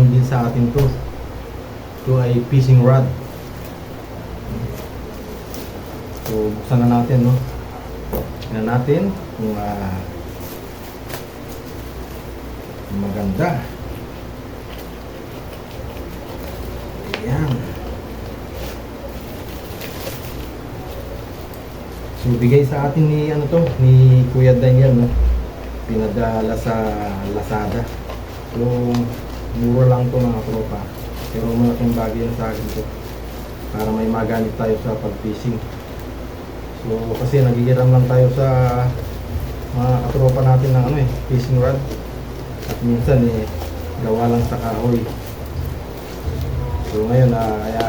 lang din sa atin to. Ito ay fishing rod. So, buksan na natin, no? Tingnan natin kung ah, maganda. Ayan. So, bigay sa atin ni, ano to, ni Kuya Daniel, no? Pinadala sa Lazada. So, mura lang to mga tropa. Pero malaking bagay yan sa akin to. Para may magamit tayo sa pag-fishing. So, kasi nagigiram lang tayo sa mga katropa natin ng ano eh, fishing rod. At minsan eh, gawa lang sa kahoy. So ngayon, ah, kaya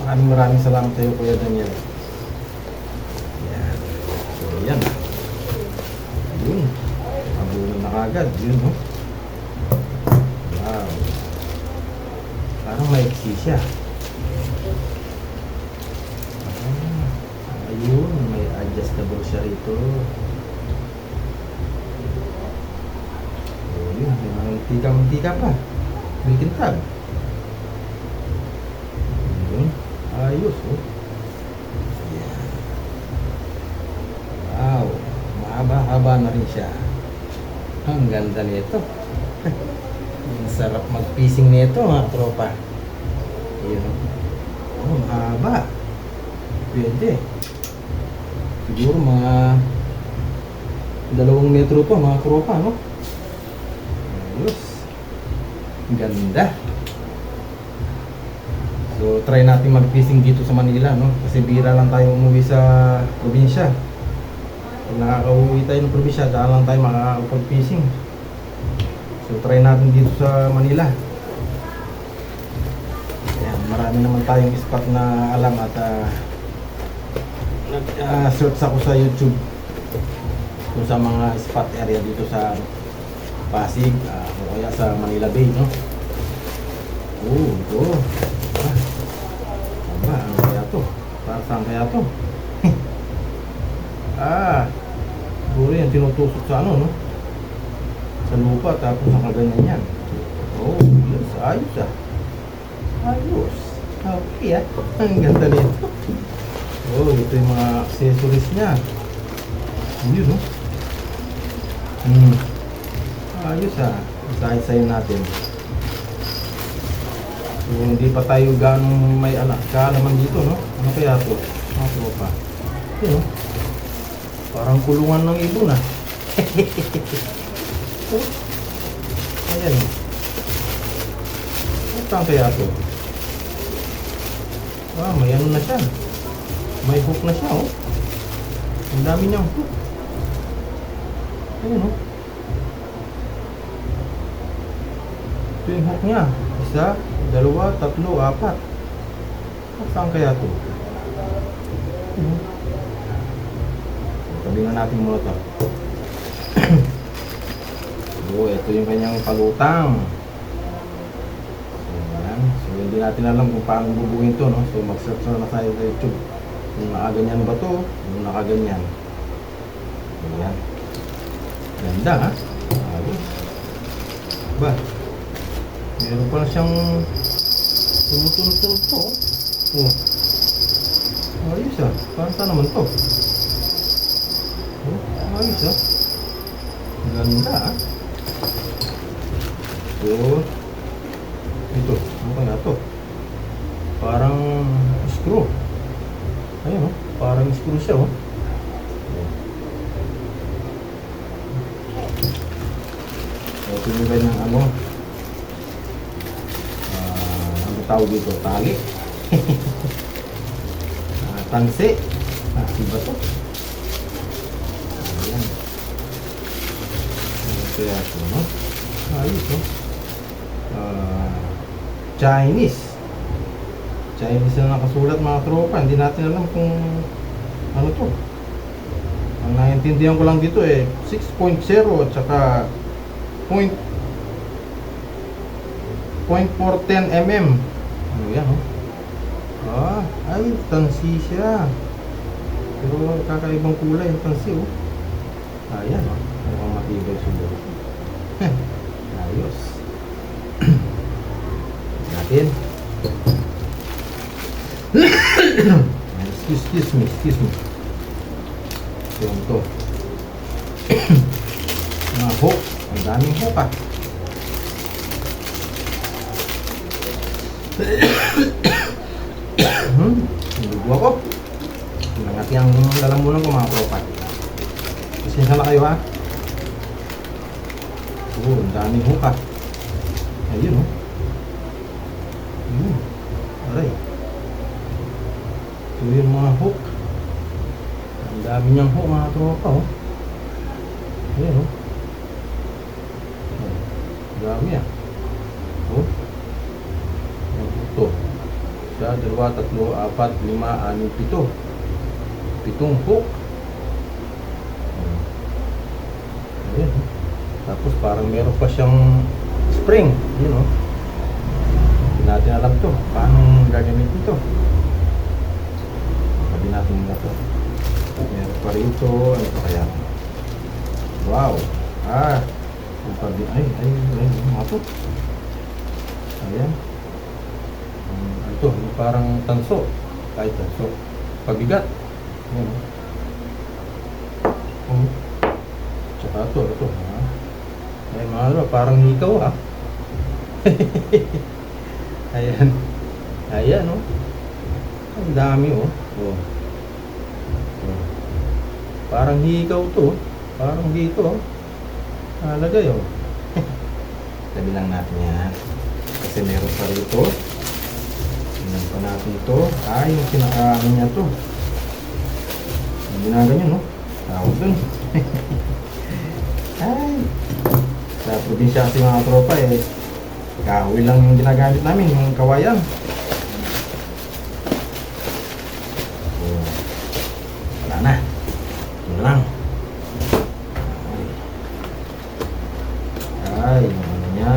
maraming maraming salamat sa iyo Kuya Daniel. Yan. So yan. Yun. Mabulan na kagad. Yun, no? Parang may siya. Ah, ayun, may adjustable siya rito. Oh, yun, may mga mantika-mantika pa. May kintab. Ayun, ayos, oh. Yan. Wow, mahaba-haba na rin siya. Ang ganda nito. Ang sarap mag-fishing nito, mga tropa. Ayun. Oh, mahaba. Pwede. Siguro mga dalawang metro pa, mga tropa, no? Ayos. Ganda. So, try natin mag-fishing dito sa Manila, no? Kasi bira lang tayo umuwi sa probinsya. Pag nakaka-uwi tayo ng probinsya, daan lang tayo makakapag-fishing. So, try natin dito sa Manila. Ayan, marami naman tayong spot na alam at ah, nag-search ako sa YouTube kung sa mga spot area dito sa Pasig ah, o kaya sa Manila Bay, no? Oh, ito. Ah, aba, ano kaya to? Para saan kaya to? ah, siguro yan tinutusok sa ano, no? Sa lupa, tapos nakaganyan yan. Oh, yes, ayos ah. Ayos. Okay ah. Ang ganda nito. Oh, ito yung mga accessories niya. Yun, no? Hmm. Ayos ah. Isahin-sahin natin. So, hindi pa tayo ganong may anak kaalaman dito, no? Ano kaya to? Mga tropa. Yun, no? Parang kulungan ng ibon, ah. oh. Ayan? Saan kaya to? Ah, may ano na siya. May hook na siya, oh. Ang dami niyang hook. Ayun, oh. Ito yung hook niya. Isa, dalawa, tatlo, apat. At saan kaya to? Ayun, oh. Tabi nga natin muna to. so, ito yung kanyang palutang. So, yan. So, hindi natin alam kung paano bubuhin to, no? So, mag-search na tayo sa YouTube. Kung nakaganyan ba to, kung nakaganyan. So, yan. Ganda, ha? Ba? Meron pala siyang tumutunog to. Oh. Ayos, ah. Parang saan naman to? Oh, ayos, ah. Ganda, ah. So, ito, ano kaya to? Parang screw. Ayun oh, parang screw siya oh. So, tinigay ng ano, ah, ano tawag dito, tali. ah, tansi. Ah, iba to. Ayan. Ano kaya ito, no? Ayos, no? Ah, Chinese. Chinese na nakasulat mga tropa. Hindi natin alam kung ano to. Ang naiintindihan ko lang dito eh 6.0 at saka point 0.410 mm. Ano yan oh? Ah, ay, tansi siya. Pero kakaibang kulay ang tansi oh. Ayan oh. Mukhang matibay siguro. Ayos. Natin. excuse, excuse me, excuse me. Yung to. Mga hook. Ang daming hook ah. Hmm, Nulugo ako. Nangati ang lalamunan ko mga tropa. Pasensya na kayo ha. Oo, ang daming hook ah. Ayun oh. Ayun. Aray. Ito yung mga hook. Ang dami niyang hook mga tropa oh. Ayun oh. Oh, Dami ah. Oh. Ito. Isa, dalawa, tatlo, apat, lima, anim, pito. Pitong hook. Ayan. oh. Tapos parang meron pa siyang spring. Yun oh. Hindi natin alam to. Paano gagamitin ito? Sabi natin muna to. Meron pa rito. Ano pa kaya? Wow. Ah. Yung pabi. Ay, ay, ay. Mga to. Ayan. Um, to? Yung parang tanso. Kahit tanso. Pabigat. Ayan. Oh. Tsaka ito, ito. Ay, ano, parang hikaw ha. Ayan. Ayan, oh. Ang dami, oh. Oh. oh. Parang hikaw to. oh. Parang dito, oh. Nalagay, oh. Tabi lang natin yan. Kasi meron pa rito. Tingnan pa natin ito. Ah, yung kinakaano niya to. Yung ginaganyan, no? Tawag dun. Ay. Sa probinsya kasi mga tropa, eh. Kahoy lang yung ginagamit namin, yung kawayan. Oh. Wala na. Ito na lang. Ay, yung ano niya.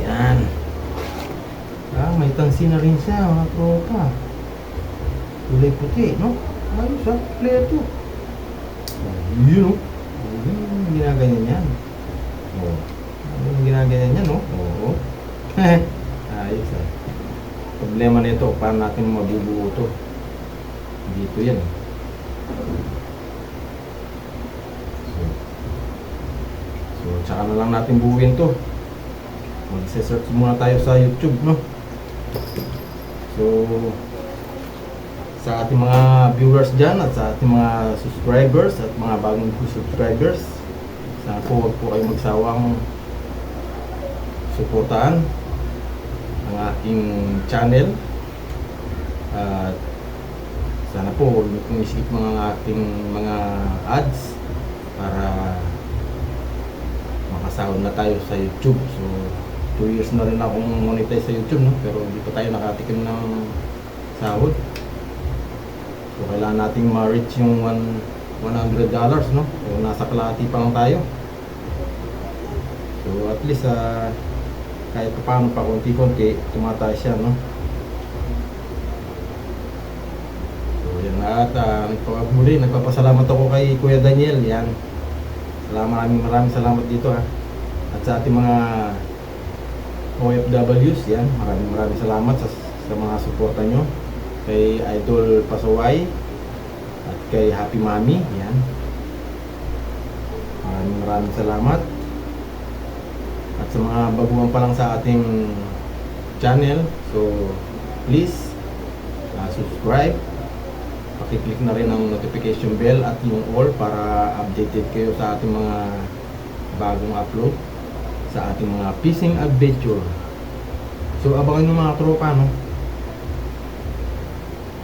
Yan. Ah, may tansi na rin siya, mga tropa. Kulay puti, no? Ayos ah, kompleto. Yun, no? Ginaganyan yan. Oh. Ano yung ginaganyan yan, no? Oo. Ayos ah. Problema nito, paano natin mabubuo to? Dito yan. So, so tsaka na lang natin buuin to. Magse-search muna tayo sa YouTube, no? So, sa ating mga viewers dyan at sa ating mga subscribers at mga bagong subscribers, po huwag po kayo magsawang suportahan ang aking channel at sana po huwag niyo pong isip mga ating mga ads para makasahod na tayo sa YouTube. So, 2 years na rin akong monetize sa YouTube, no? pero hindi pa tayo nakatikim ng sahod. So, kailangan nating ma-reach yung one- $100, no? So, nasa kalahati pa lang tayo. So, at least, ah, kahit pa paano pa konti-konti, tumataas siya, no? So, yan at uh, muli, nagpapasalamat ako kay Kuya Daniel, yan. Salamat, maraming maraming salamat dito, ha. At sa ating mga OFWs, yan, maraming maraming salamat sa, sa mga suporta nyo. Kay Idol Pasaway at kay Happy Mami, yan. Maraming maraming salamat. Sa mga baguhan pa lang sa ating channel, so please uh, subscribe. Pakiclick na rin ang notification bell at yung all para updated kayo sa ating mga bagong upload sa ating mga fishing adventure. So abangan nyo mga tropa no.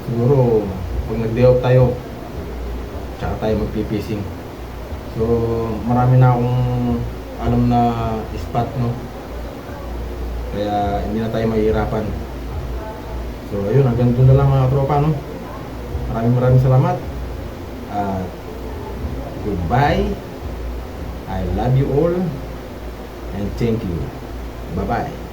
Siguro pag nag-day off tayo tsaka tayo magpipising. So marami na akong spot no. Kaya hindi na tayo mahihirapan. So ayun, hanggang doon na lang mga tropa no. Maraming maraming salamat. At goodbye. I love you all and thank you. Bye-bye.